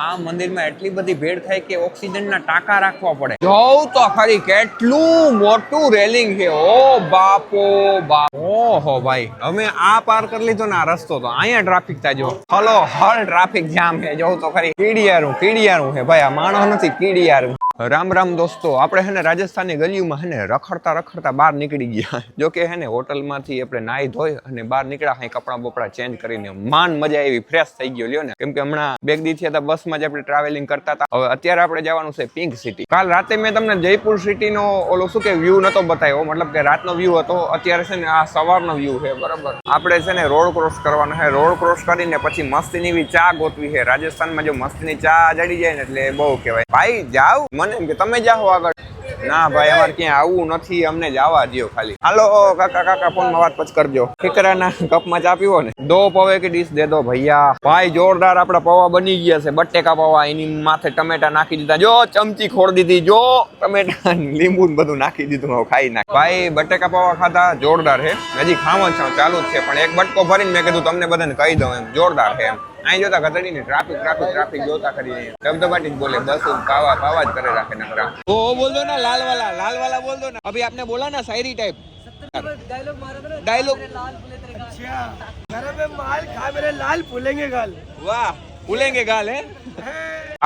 આ મંદિરમાં એટલી બધી ભેળ થાય કે ઓક્સિજનના ટાંકા રાખવા પડે. જોઉં તો ખરી કેટલું મોટું રેલિંગ છે. ઓ બાપો બાપ. ઓહો ભાઈ, અમે આ પાર કરી લીધો ને આ રસ્તો તો. અહીંયા ટ્રાફિક થાય જો. હલો, હળ ટ્રાફિક જામ છે. જોઉં તો ખરી કીડિયારું કીડિયારું છે. ભાઈ, આ માણસ નથી કીડિયારું રામ રામ દોસ્તો, આપણે હે ને રાજસ્થાનની ગલીઓમાં હે ને રખડતા રખડતા બહાર નીકળી ગયા. જો કે હે ને હોટલમાંથી આપણે નાહી ધોઈ અને બહાર નીકળ્યા અહીં કપડાં બપડા ચેન્જ કરીને માન મજા એવી ફ્રેશ થઈ ગયો. લ્યો ને, કેમ કે હમણાં બેગ દી હતા બસમાં જ આપણે ટ્રાવેલિંગ કરતા હતા. હવે અત્યારે આપણે જવાનું છે પિંક સિટી કાલ રાતે મેં તમને જયપુર સિટીનો ઓલો શું કે વ્યૂ નતો બતાવ્યો, મતલબ કે રાતનો વ્યૂ હતો, અત્યારે છે ને આ સવારનો વ્યૂ છે, બરાબર. આપણે છે ને રોડ ક્રોસ કરવાનો છે. રોડ ક્રોસ કરીને પછી મસ્તીની એવી ચા ગોતવી છે. રાજસ્થાનમાં જો મસ્તીની ચા જડી જાય ને એટલે બહુ કહેવાય. ભાઈ જાવ મને એમ કે તમે જાઓ આગળ. ના ભાઈ, અમારે ક્યાં આવવું નથી, અમને જવા દ્યો ખાલી. હાલો, કાકા કાકા, ફોનમાં વાત પછી કરજો. ઠીકરાના કપમાં ચા પીવો ને? દો પવે કે ડીશ દે દો ભૈયા. ભાઈ, જોરદાર આપડા પૌવા બની ગયા છે. બટેકા પૌવા, એની માથે ટમેટા નાખી દીધા. જો, ચમચી ખોડ દીધી. જો, ટમેટા લીંબુ બધું નાખી દીધું. ખાઈ નાખ. ભાઈ, બટેકા પૌવા ખાધા. જોરદાર છે. હજી ખાવા છે, ચાલુ જ છે. પણ એક બટકો ભરીને મેં કીધું, તમને બધાને કહી દઉં એમ. જોરદાર છે એમ. અહીં જોતા ગધડી ને ટ્રાફિક ટ્રાફિક ટ્રાફિક જોતા કરી ધબધબાટી જ બોલે બસ પાવા પાવા જ કરે રાખે નકરા ઓ બોલ દો ના લાલ વાલા લાલ વાલા બોલ દો ના અભી આપને બોલા ના શાયરી टाइप डायलॉग घर में माल खा मेरे लाल फूलेंगे गाल વાહ ભૂલેંગે ગાલ હે?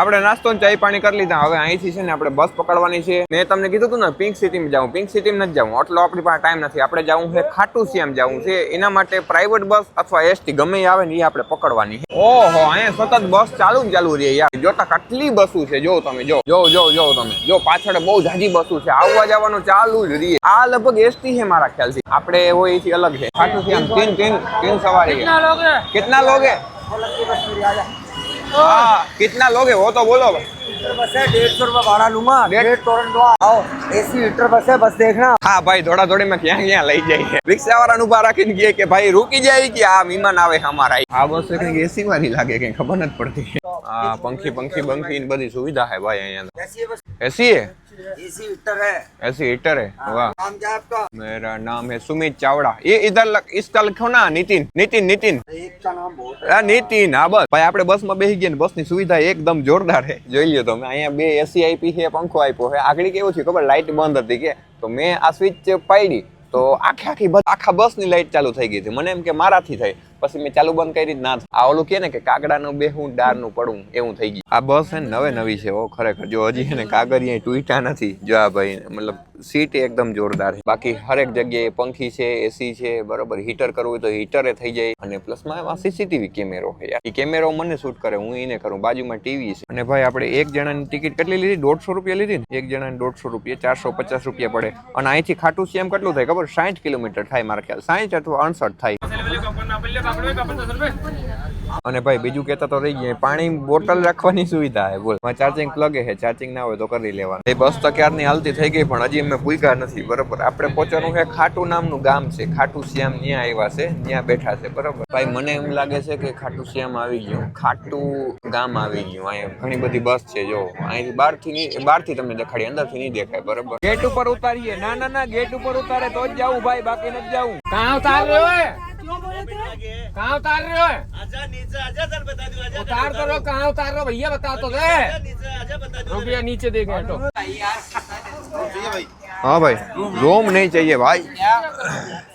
આપણે નાસ્તો ને ચાય પાણી કરી લીધા. હવે અહીંથી છે ને આપણે બસ પકડવાની છે. મેં તમને કીધું હતું ને પિંક સિટીમાં જાઉં. પિંક સિટીમાં નથી જાઉં. આટલો આપણી પાસે ટાઈમ નથી. આપણે જવું છે ખાટુ શ્યામ જવું છે. એના માટે પ્રાઇવેટ બસ અથવા એસટી ગમે આવે ને એ આપણે પકડવાની છે. ઓહો અહીંયા સતત બસ ચાલુ ને ચાલુ રહી યાર. જોતા કેટલી બસો છે. જો તમે જો. જો જો જો તમે. જો પાછળ બહુ જાજી બસો છે. આવવા જવાનું ચાલુ જ રહીએ આ લગભગ એસટી છે મારા ખ્યાલથી. આપણે હોય એથી અલગ છે. ખાટુ શ્યામ તીન તીન તીન સવારી કેટલા લોગ કેટલા લોગ कितना लोगे वो तो बोलो बस है डेढ़ सौ रुपया भाड़ा लूंगा डेढ़- डेढ़ टोरंटो आओ एसी हीटर बस है बस देखना હા ભાઈ થોડા થોડી માં ક્યાં ક્યાં લઈ જઈએ રિક્ષા વાળા ઉભા રાખીને કહે કે ભાઈ રૂકી જાય કે આ વિમાન આવે અમારા આ બસ કઈક એસી વાળી લાગે કઈ ખબર નથી પડતી આ પંખી પંખી બંખી ને બધી સુવિધા है ભાઈ અહીંયા ऐसी बस એસી है एसी हीटर है एसी हीटर है वाह नाम क्या है आपका मेरा नाम है सुमित चावड़ा ये इधर लग, इसका लिखो ना नितिन नितिन नितिन एक का नाम बहुत આ નીતિન હા બસ ભાઈ આપણે બસમાં બેસી ગયા ને બસની સુવિધા એકદમ જોરદાર છે જોઈ લ્યો તમે અહીંયા બે એસી આપી છે પંખો આપ્યો છે આગળ કેવું છે ખબર લાઇટ બંધ હતી કે તો મેં આ સ્વિચ પાડી તો આખી આખી બસ આખા બસની લાઇટ ચાલુ થઈ ગઈ હતી મને એમ કે મારાથી થઈ પછી મેં ચાલુ બંધ કરી ના. આ ઓલું કે ને કે કાગડાનું બેહું ડારનું પડવું એવું થઈ ગયું. આ બસ છે ને નવે નવી છે ઓ ખરેખર. જો હજી એને ને કાગળિયા તૂટ્યા નથી. જો આ ભાઈ, મતલબ સીટ એકદમ જોરદાર છે. બાકી હરેક જગ્યાએ પંખી છે એસી છે, બરોબર. હીટર કરવું હોય તો હીટરે થઈ જાય. અને પ્લસમાં એમાં સીસીટીવી કેમેરો છે યાર. એ કેમેરો મને શૂટ કરે, હું એને કરું. બાજુમાં ટીવી છે. અને ભાઈ, આપણે એક જણાની ટિકિટ કેટલી લીધી? દોઢસો રૂપિયા લીધી ને? એક જણાની દોઢસો રૂપિયા, ચારસો પચાસ રૂપિયા પડે. અને અહીંથી ખાટું શ્યામ કેટલું થાય ખબર? સાઠ કિલોમીટર થાય મારા ખ્યાલ. સાઠ અથવા અડસઠ થાય. અને ભાઈ બીજું કહેતા તો રહી ગયા. પાણી બોટલ રાખવાની સુવિધા છે બોલ. ચાર્જિંગ પ્લગ છે ચાર્જિંગ ના હોય તો કરી લેવાનું. એ બસ તો ક્યારની હાલતી થઈ ગઈ પણ હજી અમે ભૂલકા નથી બરોબર. આપણે પહોંચવાનું છે ખાટુ નામનું ગામ છે ખાટુ શ્યામ ત્યાં આવ્યા છે ત્યાં બેઠા છે બરોબર. ભાઈ મને એમ લાગે છે કે ખાટુ શ્યામ આવી ગયું. ખાટુ ગામ આવી ગયું અહીંયા ઘણી બધી બસ છે જો. અહીંથી બહારથી બહાર બહારથી તમને દેખાડી અંદરથી નહીં દેખાય બરોબર. ગેટ ઉપર ઉતારીએ ના ના ના ગેટ ઉપર ઉતારે તો જ જાવું ભાઈ બાકી નથી જાવું कहाँ उतार रहे हो? कहाँ उतार रहे हो उतार तो रहो कहाँ उतार रहे हो? भैया बता तो दे। रुपया नीचे देख हटो हाँ भाई रूम नहीं चाहिए भाई।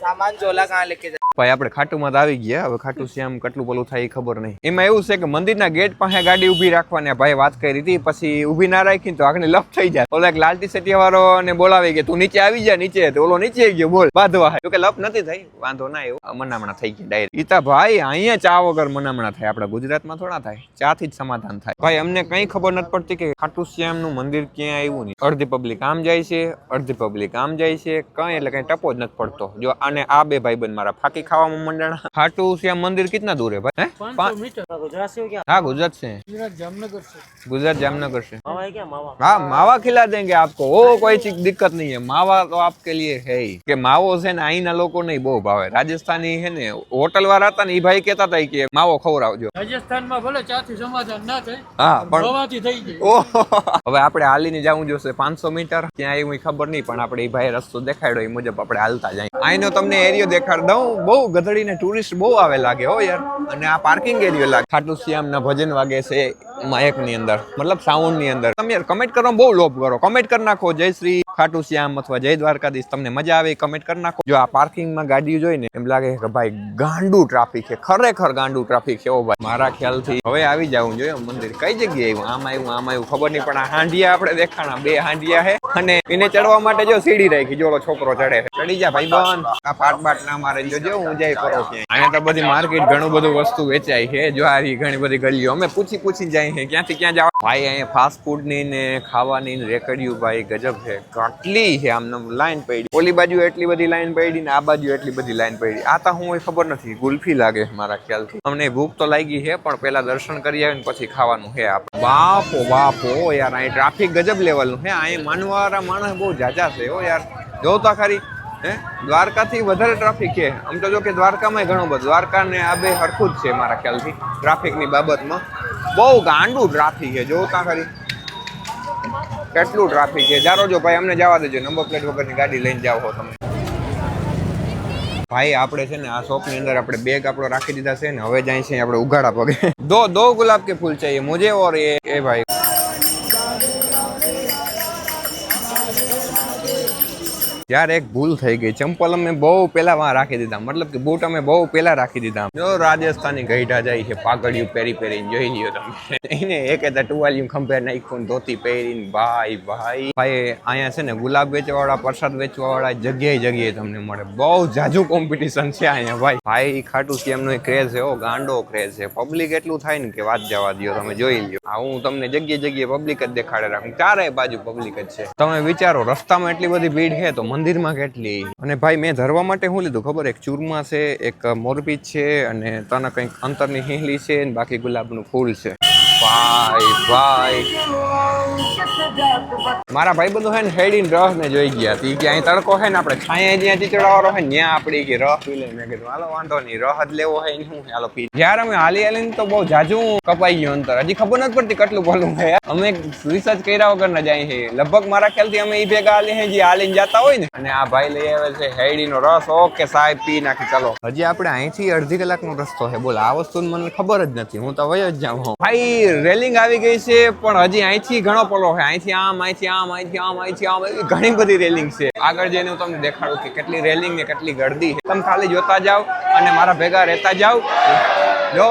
सामान झोला कहाँ लेके जा ભાઈ, આપણે ખાટુમાં તો આવી ગયા. હવે ખાટુ શ્યામ કેટલું પેલું થાય એ ખબર નહીં. એમાં એવું છે કે મંદિરના ગેટ પાસે ગાડી ઊભી રાખવાની ભાઈ વાત કરી હતી. પછી ઊભી ના રાખી તો આગળ લપ થઈ જાય. ઓલા એક લાલટી સેટિયા વાળો ને બોલાવી ગયા. તું નીચે આવી જા, નીચે. તો ઓલો નીચે ગયો. બોલ, બાંધવા. જો કે નથી થઈ. વાંધો ના એવું મનામણા થઈ ગઈ ડાયરેક્ટ ઈતા ભાઈ, અહીંયા ચા વગર મનામણા થાય. આપણા ગુજરાતમાં થોડા થાય. ચા થી જ સમાધાન થાય. ભાઈ, અમને કઈ ખબર નથી પડતી કે ખાટુ શ્યામનું મંદિર ક્યાં આવ્યું નહીં અડધી પબ્લિક આમ જાય છે, અડધી પબ્લિક આમ જાય છે. કઈ એટલે કઈ ટપો જ નથી પડતો. જો આને આ બે ભાઈબંધ મારા ફાકી ખાવામાં મંડાણા ખાટુ શ્યામ મંદિર કિતના દૂર है भाई हैं? पा- गुजरात से हो क्या हाँ गुजरात से हैं। मेरा जामनगर से गुजरात जामनगर से मावा है क्या मावा हाँ मावा खिला देंगे आपको वो कोई चीज दिक्कत नहीं है मावा तो आपके लिए है ही કે માવો છે ને અહીંના લોકો નહીં બહુ ભાવે રાજસ્થાની છે ને હોટલ વાળા હતા ને એ ભાઈ કહેતા હતા કે માવો ખવડાવજો રાજસ્થાન માં ભલે ચાથી સમાધાન ના થાય હા પણ હવાથી થઈ જાય ઓહો હવે આપણે હાલીને જવું જોશે પાંચસો મીટર ક્યાં એવું ઈ ખબર નહીં પણ આપણે એ ભાઈ રસ્તો દેખાડ્યો એ મુજબ આપણે હાલતા જાય અહીંનો તમને એરિયો દેખાડ દઉં બહુ ગધડી ને ટુરિસ્ટ બહુ આવે લાગે હો યાર. અને આ પાર્કિંગ એરિયો લાગે. ખાટુ શ્યામના ભજન વાગે છે માયકની અંદર, મતલબ સાઉન્ડની અંદર. તમે યાર કમેન્ટ કરવા બહુ લોભ કરો. કમેન્ટ કરી નાખો, જય શ્રી ખાટુ શ્યામ અથવા જય દ્વારકાધીશ તમને મજા આવે કમેન્ટ કરી નાખો. જો આ પાર્કિંગમાં ગાડી જોઈને એમ લાગે કે ભાઈ ગાંડું ટ્રાફિક છે, ખરેખર ગાંડું ટ્રાફિક છે. ઓ ભાઈ, મારા ખ્યાલથી હવે આવી જવું જોઈએ મંદિર કઈ જગ્યાએ આવ્યું? આમ આવ્યું આમ આવ્યું. ખબર નહીં, પણ આ હાંડિયા આપણે દેખાણા. બે હાંડિયા છે. અને એને ચડવા માટે જો સીડી રાખી, જો ઓલો છોકરો ચડે ચડી જા ભાઈ બન આ પાટ બાટ ના મારે જોજો હું જાય ફરો અહીંયા તો બધી માર્કેટ ઘણું બધું વસ્તુ વેચાય છે. જ્વારી ઘણી બધી ગલીઓ. અમે પૂછી પૂછી જાય છે. ક્યાંથી ક્યાં જવા? ભાઈ અહીંયા ફાસ્ટ ફૂડની ને ખાવાની ને રેકડિયું ભાઈ ગજબ છે. કેટલી છે આમ લાઈન પડી. ઓલી બાજુ એટલી બધી લાઈન પડી ને આ બાજુ એટલી બધી લાઈન પડી. આ તો હું ખબર નથી. ગુલ્ફી લાગે મારા ખ્યાલથી. અમને ભૂખ તો લાગી છે પણ પેલા દર્શન કરી આવીને પછી ખાવાનું છે આપણે. બાપો બાપો યાર અહીં ટ્રાફિક ગજબ લેવલનું છે. અહીં માનવાવાળા માણસ બહુ જાજા છે હો યાર. જોતા ખરી હે? દ્વારકાથી વધારે ટ્રાફિક છે. આમ તો જો કે દ્વારકામાં ઘણો બધો. દ્વારકાને આ બે હરખું જ છે મારા ખ્યાલથી ટ્રાફિકની બાબતમાં. બહુ ગાંડું ટ્રાફિક છે. જો ત્યાં ખરી કેટલું ટ્રાફિક છે. જારો જો ભાઈ, અમને જવા દેજો. નંબર પ્લેટ વગરની ગાડી લઈને જાઓ હો તમે. ભાઈ, આપણે છે ને આ શોપની અંદર આપણે બેગ આપણો રાખી દીધા છે ને, હવે જાય છે આપણે ઉઘાડા પગે. દો દો ગુલાબ કે ફૂલ ચાહીએ. મુજે ઓર એ ભાઈ. યાર એક ભૂલ થઈ ગઈ. ચંપલ અમે બહુ પેલા વાં રાખી દીધા. મતલબ કે બૂટ અમે બહુ પેલા રાખી દીધા. જો રાજસ્થાની ગઈઢા જાય છે પાઘડિયું પહેરી પહેરીને જોઈ લ્યો તમે. એને એક હતા ટુવાલિયું ખંભે નાખ્યું ધોતી પહેરીને ભાઈ ભાઈ. ભાઈ અહીંયા છે ને ગુલાબ વેચવા વાળા પ્રસાદ વેચવા વાળા જગ્યાએ જગ્યાએ તમને મળે. બહુ જાજુ કોમ્પિટિશન છે અહીંયા, ભાઈ. ભાઈ ખાટું શ્યામનો ક્રેઝ છે ગાંડો ક્રેઝ છે. પબ્લિક એટલું થાય ને કે વાત જવા દો તમે જોઈ લ્યો. આ હું તમને જગ્યાએ જગ્યાએ પબ્લિક જ દેખાડે રાખું. ચારે બાજુ પબ્લિક જ છે. તમે વિચારો, રસ્તામાં એટલી બધી ભીડ છે તો મંદિરમાં કેટલી? અને ભાઈ, મેં ધરવા માટે શું લીધું, ખબર? એક ચૂરમા છે, એક મોરબી છે અને તને કંઈક અંતરની હિંહલી છે અને બાકી ગુલાબનું ફૂલ છે. ભાઈ ભાઈ. મારા ભાઈ બધું હે ને હેડીને રહ ને જોઈ ગયા તી કે અહીં તડકો હે ને આપણે છાયા જ્યાં ચીચડાવાળો હે ને ત્યાં આપણી કે રહ પી લઈએ મેં કીધું, હાલો, વાંધો નહીં રહ જ લેવો હોય શું હાલો, પી. જ્યારે અમે હાલી હાલીને તો બહુ જાજુ કપાઈ ગયું અંતર. હજી ખબર નથી પડતી કેટલું બોલું હે અમે રિસર્ચ કર્યા વગર ના જાય છે. લગભગ મારા ખ્યાલથી અમે ઈ ભેગા હાલી હે જે હાલીને જતા હોય ને, અને આ ભાઈ લઈ આવે છે હેડીનો રસ. ઓકે, સાહેબ, પી નાખી, ચાલો. હજી આપણે અહીંથી અડધી કલાકનો રસ્તો છે. બોલ, આ વસ્તુ મને ખબર જ નથી. હું તો વય જ જાઉં ભાઈ, રેલિંગ આવી ગઈ છે, પણ હજી અહીંથી ઘણો પલો હે અહીંથી આમ અહીંથી આમ અહીંથી આમ અહીંથી આમ ઘણી બધી રેલિંગ છે. આગળ જઈને હું તમને દેખાડું કે કેટલી રેલિંગ ને કેટલી ગળદી છે. તમે ખાલી જોતા જાઓ અને મારા ભેગા રહેતા જાઓ. જો.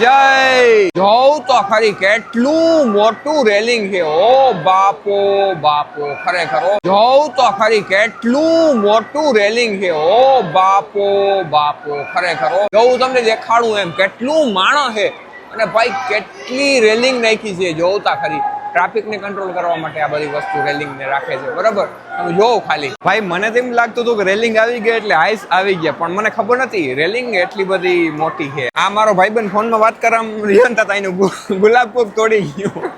જય. જોઉં તો ખરી કેટલું મોટું રેલિંગ છે. ઓ બાપો બાપો. ખરેખર જોઉં તો ખરી કેટલું મોટું રેલિંગ છે. ઓ બાપો બાપો. ખરેખર જોઉં તમને દેખાડું એમ, કેટલું માણસ છે. અને ભાઈ, કેટલી રેલિંગ નાખી છે, જોતા ખરી. ટ્રાફિક ને કંટ્રોલ કરવા માટે આ બધી વસ્તુ રેલિંગ ને રાખે છે, બરાબર? તમે જોવો ખાલી. ભાઈ, મને તેમ લાગતું હતું કે રેલિંગ આવી ગઈ એટલે આઈસ આવી ગયા, પણ મને ખબર નથી, રેલિંગ એટલી બધી મોટી છે. આ મારો ભાઈબંધ ફોનમાં વાત કરવા રિયન હતા એનું ગુલાબ કોક તોડી ગયું.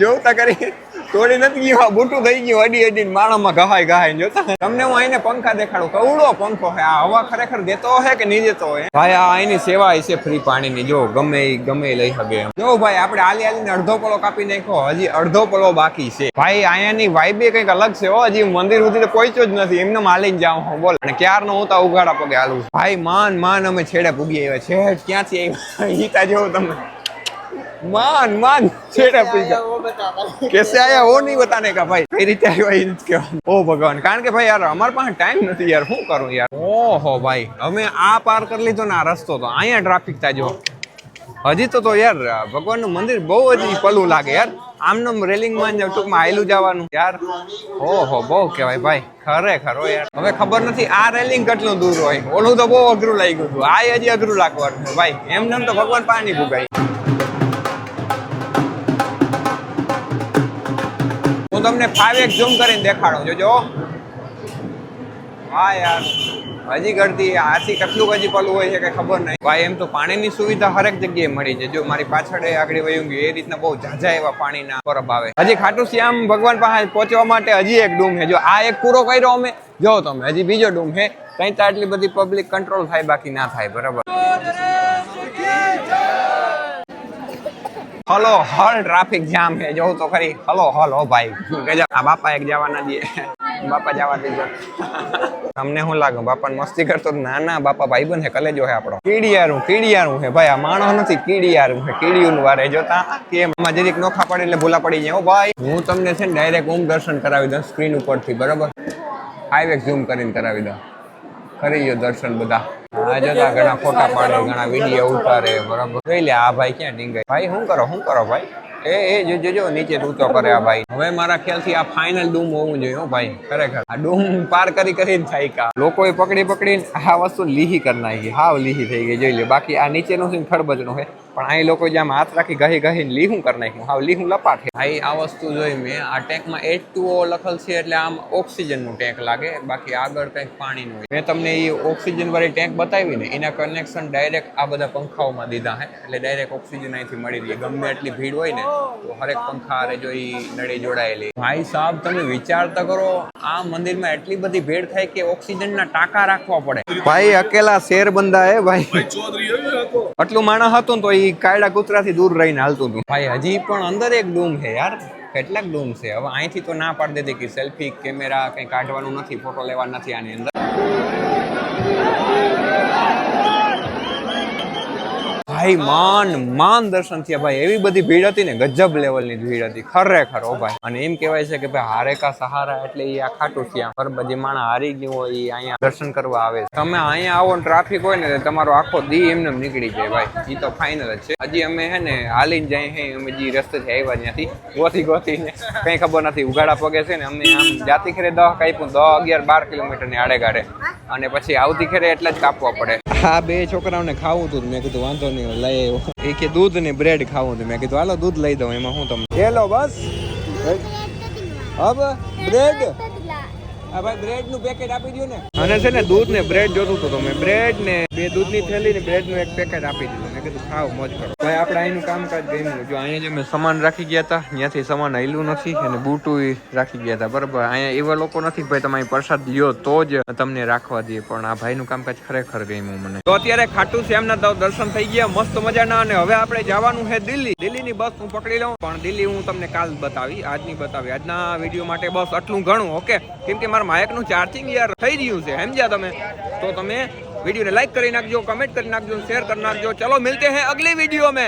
જોતા કરી તોડી નથી ગયું બૂટું થઈ ગયું, અડી અડી માણસમાં ગહાય ગહાય જોતા તમને હું અહીંને પંખા દેખાડું કવડો પંખો હે, આ હવા ખરેખર દેતો હે કે નહીં દેતો હે? ભાઈ, આ અહીંની સેવા છે ફ્રી પાણીની, જો ગમે ગમે લઈ શકે જો ભાઈ, આપણે આલી આલીને અડધો પલો કાપી નાખ્યો, હજી અડધો પલો બાકી છે. ભાઈ અહીંયાની વાઇબે કંઈક અલગ છે હો, હજી મંદિર સુધી તો પહોંચ્યો જ નથી, એમને માલીને જાઉં હું બોલ. અને ક્યારનો હું તો ઉઘાડા પગે હાલું ભાઈ, માન માન અમે છેડે પૂગી આવ્યા છે ક્યાંથી આવ્યા? ઈતા જેવું તમને मान मान छेड़ा पीछा कैसे आया वो नहीं बताने का भाई કઈ રીતે આવ્યો એ નથી કહેવાનું ઓ ભગવાન કારણ કે ભાઈ યાર અમારી પાસે ટાઈમ નથી યાર શું કરું યાર ઓહો ભાઈ અમે આ પાર કરી લીધો ને આ રસ્તો તો અહીંયા ટ્રાફિક થાય જો હજી તો તો યાર ભગવાનનું મંદિર બહુ હજી પલું લાગે યાર આમનામ રેલિંગ માં જ ટૂંકમાં આયલું જવાનું યાર ઓહો બહુ કહેવાય ભાઈ ખરેખર હો યાર હવે ખબર નથી આ રેલિંગ કેટલું દૂર હોય ઓલું તો બહુ અઘરું લાગ્યું હતું આ હજી અઘરું લાગવાનું છે ભાઈ એમને એમ તો ભગવાન પાણી ભૂગાય તમને ફાઈવ એક ઝૂમ કરીને દેખાડું. જોજો. હા યાર. હજી કરતી આથી કેટલું હજી પલું હોય છે કે ખબર નહીં. ભાઈ એમ તો પાણીની સુવિધા હરેક જગ્યાએ મળી છે. જો મારી પાછળ આગળ વયું ગયું, એ રીતના બહુ ઝાઝા એવા પાણીના પરબ આવે. હજી ખાટુ શ્યામ ભગવાન પાસે પહોંચવા માટે હજી એક ડૂમ છે. જો આ એક પૂરો કર્યો અમે, જો તમે. હજી બીજો ડૂમ છે. કઈ તો આટલી બધી પબ્લિક કંટ્રોલ થાય, બાકી ના થાય. બરાબર. હલો હલ ટ્રાફિક જામ છે, જોઉં તો ખરી. હલો હલો ભાઈ. ગજા આ બાપા એક જવા ના દે બાપા જવા દેજો. તમને શું લાગે? બાપા મસ્તી કરતો ના ના, બાપા ભાઈ બન હે કલેજો હે આપણો. કીડિયારું કીડિયારું હે ભાઈ, આ માણસ નથી, કીડિયારું હે કીડિયું વારે જોતા કેમ? આમાં જરીક નોખા પડે એટલે ભૂલા પડી જાય. ભાઈ, હું તમને છે ને ડાયરેક્ટ ઓમ દર્શન કરાવી દઉં સ્ક્રીન ઉપરથી, બરાબર? હાઈવે ઝૂમ કરીને કરાવી દઉં. કરી લ્યો દર્શન બધા. આ જોતા ઘણા ફોટા પાડે ઘણા વીડિયો ઉતારે બરાબર. જોઈ લે આ ભાઈ ક્યાં ડીંગાય ભાઈ શું કરો શું કરો ભાઈ? એ એ જો જોજો નીચે ઊંચો કરે આ ભાઈ. હવે મારા ખ્યાલથી આ ફાઇનલ ડૂમ હોવું જોઈએ હો ભાઈ ખરેખર. આ ડૂમ પાર કરી કરીને થાય કા. લોકોએ પકડી પકડીને આ વસ્તુ લીહી કરી નાખી. હાવ લીહી થઈ ગઈ જોઈ લે. બાકી આ નીચેનું શું ને ખડબજનું છે? પણ અહીં લોકો જેમ હાથ રાખી ગહી ગહીને લીહું કરી નાખ્યું. હા લીહું લપાટ ભાઈ આ વસ્તુ જોઈ મેં. આ ટેન્કમાં એચ ટુ લખેલ છે એટલે આમ ઓક્સિજનનું ટેન્ક લાગે. બાકી આગળ કંઈક પાણીનું હોય. મેં તમને એ ઓક્સિજન વાળી ટેન્ક બતાવી ને એના કનેક્શન ડાયરેક્ટ આ બધા પંખાઓમાં દીધા હે. એટલે ડાયરેક્ટ ઓક્સિજન અહીંથી મળી રહી. ગમે એટલી ભીડ હોય ને તો હરેક પંખા હારે જો ઈ નળી જોડાયેલી. ભાઈ સાહેબ તમે વિચાર તો કરો આ મંદિરમાં એટલી બધી ભીડ થાય કે ઓક્સિજનના ટાંકા રાખવા પડે. ભાઈ અકેલા શેર બંધા હે ભાઈ. આટલું માણસ હતું તો એ કાયડા કૂતરાથી દૂર રહીને હાલતું હતું. ભાઈ, હજી પણ અંદર એક ડૂમ છે યાર. કેટલાક ડૂમ છે. હવે અહીંથી તો ના પાડી દેતી કે સેલ્ફી કેમેરા કંઈ કાઢવાનું નથી ફોટો લેવા નથી આની અંદર. ભાઈ માન માન દર્શન થયા. ભાઈ, એવી બધી ભીડ હતી ને, ગજબ લેવલની ભીડ હતી, ખરેખર ભાઈ. અને એમ કહેવાય છે કે, ભાઈ, હારે કા સહારા એટલે એ આ ખાટું થયા પર બધી માણસ હારી ગયું હોય એ અહીંયા દર્શન કરવા આવે તમે અહીંયા આવો ટ્રાફિક હોય ને તમારો આખો દી એમને એમ નીકળી જાય, ભાઈ. એ તો ફાઇનલ જ છે. હજી અમે હે ને, હાલીને જાય હે, અમે જે રસ્તેથી આવ્યા ત્યાંથી, ગોતી ને કઈ ખબર નથી, ઉઘાડા પગે છે ને, અમે આમ જાતી ખેરે દહ કાપ્યું દહ અગિયાર બાર કિલોમીટરની આડે ગાડે અને પછી આવતી ખેરે એટલે જ કાપવા પડે. આ બે છોકરાઓને ખાવું હતું મેં કીધું, વાંધો નહીં લઈ આવ્યો એ કે, દૂધ ને બ્રેડ ખાવું હતું. મેં કીધું, હાલો, દૂધ લઈ દઉં, એમાં હું તમને. હેલો, બસ. હવે બ્રેડ આ ભાઈ બ્રેડનું પેકેટ આપી દો ને. અને છે ને, દૂધ ને બ્રેડ જોતું હતું તો મેં બ્રેડ ને બે દૂધની થેલી ને બ્રેડનું એક પેકેટ આપી દીધું. મેં કીધું ખાવ સામાન રાખી ગયા હતા, ત્યાંથી સામાન હલ્યું નથી અને બૂટું રાખી ગયા હતા. બરાબર, અહીંયા એવા લોકો નથી ભાઈ તમે પ્રસાદ લ્યો તો જ તમને રાખવા દે. પણ આ ભાઈનું કામકાજ ખરેખર ગમ્યું મને. તો અત્યારે ખાટું શ્યામના તો દર્શન થઈ ગયા, મસ્ત મજાના. અને હવે આપણે જવાનું છે દિલ્હી. દિલ્હીની બસ હું પકડી લઉં. પણ દિલ્હી હું તમને કાલ બતાવી, આજની બતાવી. આજના વીડિયો માટે બસ આટલું ઘણું, ઓકે? કેમ કે મારા માયકનું ચાર્જિંગ યાર થઈ રહ્યું છે, સમજ્યા તમે? તો તમે વિડીયોને લાઈક કરી નાખજો કમેન્ટ કરી નાખજો શેર કરી નાખજો. ચલો, મિલતે હૈ અગલી વીડિયો में